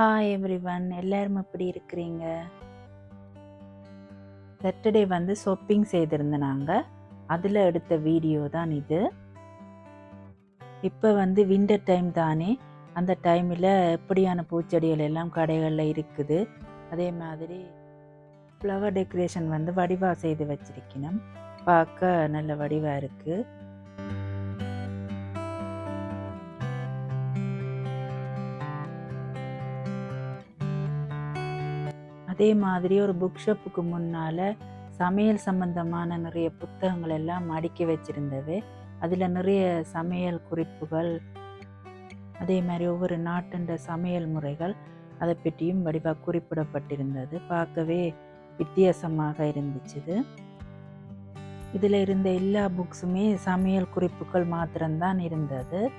Hi everyone எல்லாரும் எப்படி இருக்கிறீங்க? சாட்டர்டே வந்து ஷாப்பிங் செய்திருந்தோம் அதில் எடுத்த வீடியோ தான் இது. இப்போ வந்து விண்டர் டைம் தானே. அந்த டைமில் எப்படியான பூச்செடிகள் எல்லாம் கடைகளில் இருக்குது. அதே மாதிரி ஃப்ளவர் டெக்கரேஷன் வந்து வடிவாக செய்து வச்சிருக்கணும். பார்க்க நல்ல வடிவாக இருக்குது அதே மாதிரி ஒரு புக் ஷாப்புக்கு முன்னால் சமையல் சம்பந்தமான நிறைய புத்தகங்கள் எல்லாம் அடுக்கி வச்சிருந்தது. அதில் நிறைய சமையல் குறிப்புகள் அதே மாதிரி ஒவ்வொரு நாட்டுண்ட சமையல் முறைகள் அதை பற்றியும் வடிவாக குறிப்பிடப்பட்டிருந்தது. பார்க்கவே வித்தியாசமாக இருந்துச்சுது. இதில் இருந்த எல்லா புக்ஸுமே சமையல் குறிப்புகள் மாத்திரம்தான் இருந்தது.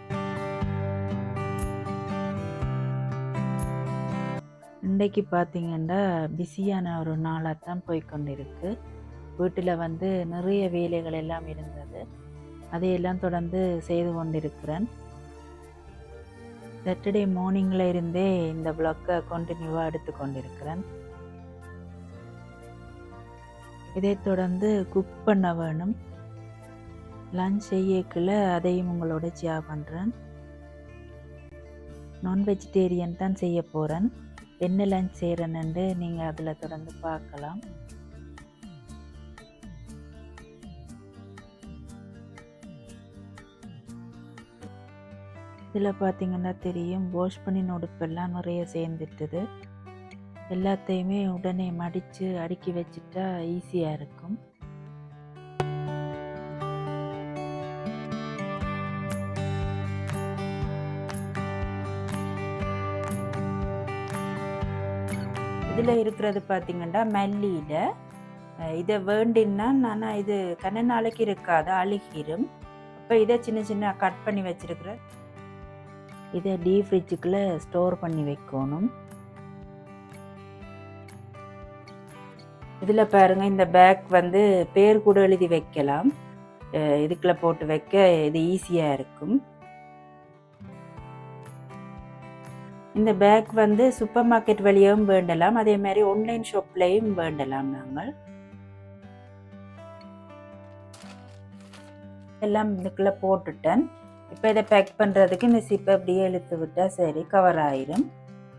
இன்றைக்கு பார்த்தீங்கன்னா பிஸியான ஒரு நாளாக தான் போய்கொண்டிருக்கு வீட்டில் வந்து நிறைய வேலைகள் எல்லாம் இருந்தது. அதையெல்லாம் தொடர்ந்து செய்து கொண்டிருக்கிறேன். சாட்டர்டே மார்னிங்கில் இருந்தே இந்த பிளாக்கை கண்டினியூவாக எடுத்து கொண்டிருக்கிறேன். இதை தொடர்ந்து குக் பண்ண வேணும். லஞ்ச் செய்யக்குள்ள அதையும் உங்களோட ஷேர் பண்ணுறேன் நான் வெஜிடேரியன் தான் செய்ய போகிறேன் என்ன செய்கிறேன்னு நீங்கள் அதில் தொடர்ந்து பார்க்கலாம். இதில் பார்த்தீங்கன்னா தெரியும் வாஷ் பண்ணின உடுப்பெல்லாம் நிறைய சேர்ந்துட்டுது. எல்லாத்தையுமே உடனே மடித்து அடுக்கி வச்சுட்டா ஈஸியாக இருக்கும். இதில் இருக்கிறது பார்த்தீங்கன்னா மல்லியில். இதை வேண்டின்னா நான் இது கண்ண நாளைக்கு இருக்காது அழுகிரும். அப்போ இதை சின்ன சின்ன கட் பண்ணி வச்சுருக்கிறேன் இதை டீ ஃப்ரிட்ஜுக்குள்ளே ஸ்டோர் பண்ணி வைக்கணும். இதில் பாருங்கள் இந்த பேக் வந்து பேர் கூட எழுதி வைக்கலாம். இதுக்குள்ளே போட்டு வைக்க இது ஈஸியாக இருக்கும். இந்த பேக் வந்து சூப்பர் மார்க்கெட் வழியாகவும் வேண்டலாம். அதே மாதிரி ஆன்லைன் ஷாப்லேயும் வேண்டலாம் நாங்கள். எல்லாம் இதுக்குள்ளே போட்டுட்டேன். இப்போ இதை பேக் பண்ணுறதுக்கு இந்த சிப்பை அப்படியே இழுத்து விட்டால் சரி கவர் ஆயிரும்.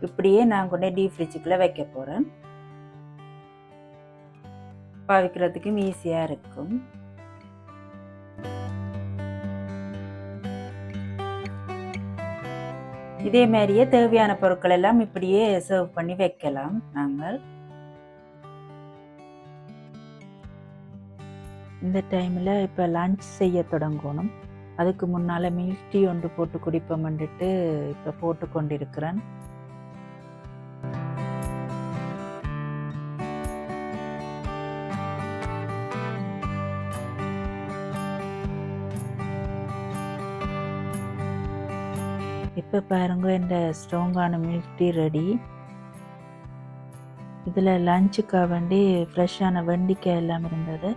இப்படியே நான் கொண்டே டீப் ஃப்ரிட்ஜுக்குள்ளே வைக்க போகிறேன் பாவிக்கிறதுக்கும் ஈஸியாக இருக்கும். இதே மாதிரியே தேவையான பொருட்கள் எல்லாம் இப்படியே சர்வ் பண்ணி வைக்கலாம் நாங்கள். இந்த டைமில் இப்போ லன்ச் செய்ய தொடங்கணும். அதுக்கு முன்னால் மில்க் டீ ஒன்று போட்டு குடிப்போம்ன்றுட்டு இப்போ போட்டு கொண்டிருக்கிறேன் இப்போ பாருங்க இந்த ஸ்ட்ராங்கான மில்க் டீ ரெடி இதில் லஞ்சுக்காக வேண்டி ஃப்ரெஷ்ஷான வெண்டிக்காய் எல்லாம் இருந்தது.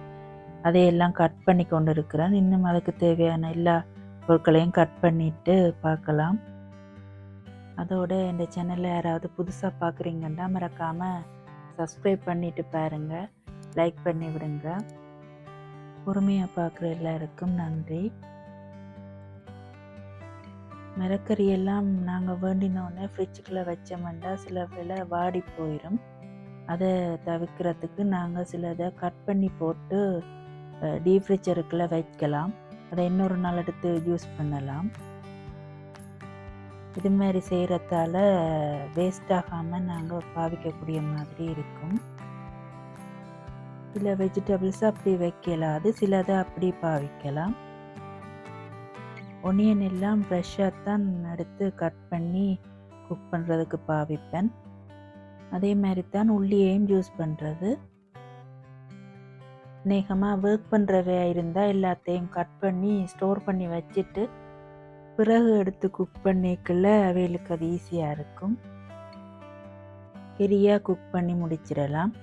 அதையெல்லாம் கட் பண்ணி கொண்டு இருக்கிறேன் இன்னும் அதுக்கு தேவையான எல்லா பொருட்களையும் கட் பண்ணிட்டு பார்க்கலாம். அதோடு இந்த சேனலில் யாராவது புதுசாக பார்க்குறீங்கன்னா மறக்காமல் சப்ஸ்கிரைப் பண்ணிவிட்டு பாருங்கள் லைக் பண்ணி விடுங்க பொறுமையாக பார்க்குற எல்லாருக்கும் நன்றி. மரக்கறி எல்லாம் நாங்கள் வேண்டினோடனே ஃப்ரிட்ஜுக்குள்ளே வச்சோம்னா சில வேலை வாடி போயிடும் அதை தவிர்க்கிறதுக்கு நாங்கள் சிலதை கட் பண்ணி போட்டு டீப் ஃப்ரிட்ஜருக்குள்ளே வைக்கலாம். அதை இன்னொரு நாள் எடுத்து யூஸ் பண்ணலாம். இது மாதிரி செய்கிறதால வேஸ்ட் ஆகாமல் நாங்கள் பாவிக்கக்கூடிய மாதிரி இருக்கும். சில வெஜிடபிள்ஸ் அப்படி வைக்கலாம். அது சிலதை அப்படி பாவிக்கலாம். ஒனியன் எல்லாம் ஃப்ரெஷ்ஷாக தான் எடுத்து கட் பண்ணி குக் பண்ணுறதுக்கு பாவிப்பேன். அதே மாதிரி தான் உள்ளியையும் யூஸ் பண்ணுறது நேகமாக ஒர்க் பண்ணுறவையாக இருந்தால் எல்லாத்தையும் கட் பண்ணி ஸ்டோர் பண்ணி வச்சுட்டு பிறகு எடுத்து குக் பண்ணிக்கல அவைகளுக்கு அது ஈஸியாக இருக்கும். பெரியாக குக் பண்ணி முடிச்சிடலாம்.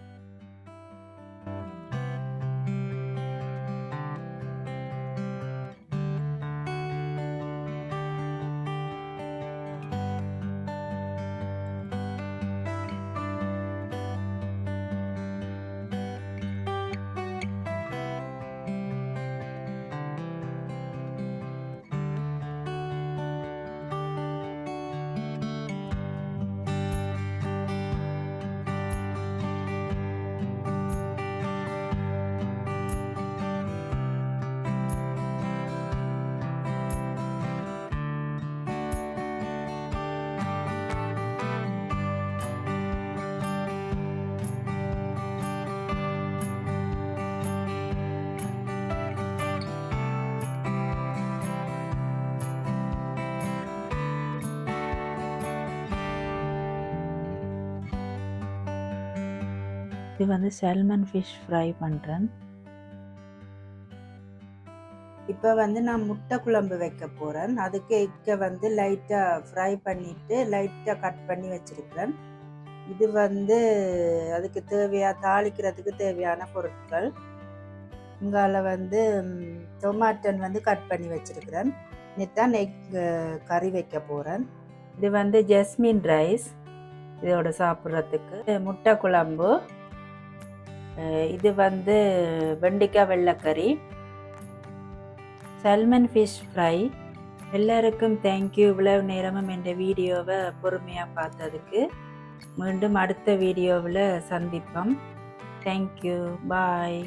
இது வந்து செல்மன் ஃபிஷ் ஃப்ரை பண்ணுறேன் இப்போ வந்து நான் முட்டை குழம்பு வைக்க போகிறேன் அதுக்கு எக்கை வந்து லைட்டாக ஃப்ரை பண்ணிவிட்டு லைட்டாக கட் பண்ணி வச்சுருக்கிறேன். இது வந்து அதுக்கு தேவையா தாளிக்கிறதுக்கு தேவையான பொருட்கள். இங்கால வந்து ம், டொமாட்டன் வந்து கட் பண்ணி வச்சுருக்கிறேன். நித்தான் எக் கறி வைக்க போகிறேன் இது வந்து ஜஸ்மின் ரைஸ் இதோட சாப்பிட்றதுக்கு. முட்டை குழம்பு. இது வந்து வெண்டைக்காய் வெள்ளைக்கறி. சல்மன் ஃபிஷ் ஃப்ரை எல்லாருக்கும் தேங்க்யூ இவ்வளவு நேரமும் இந்த வீடியோவை பொறுமையாக பார்த்ததுக்கு மீண்டும் அடுத்த வீடியோவில் சந்திப்போம். Thank you bye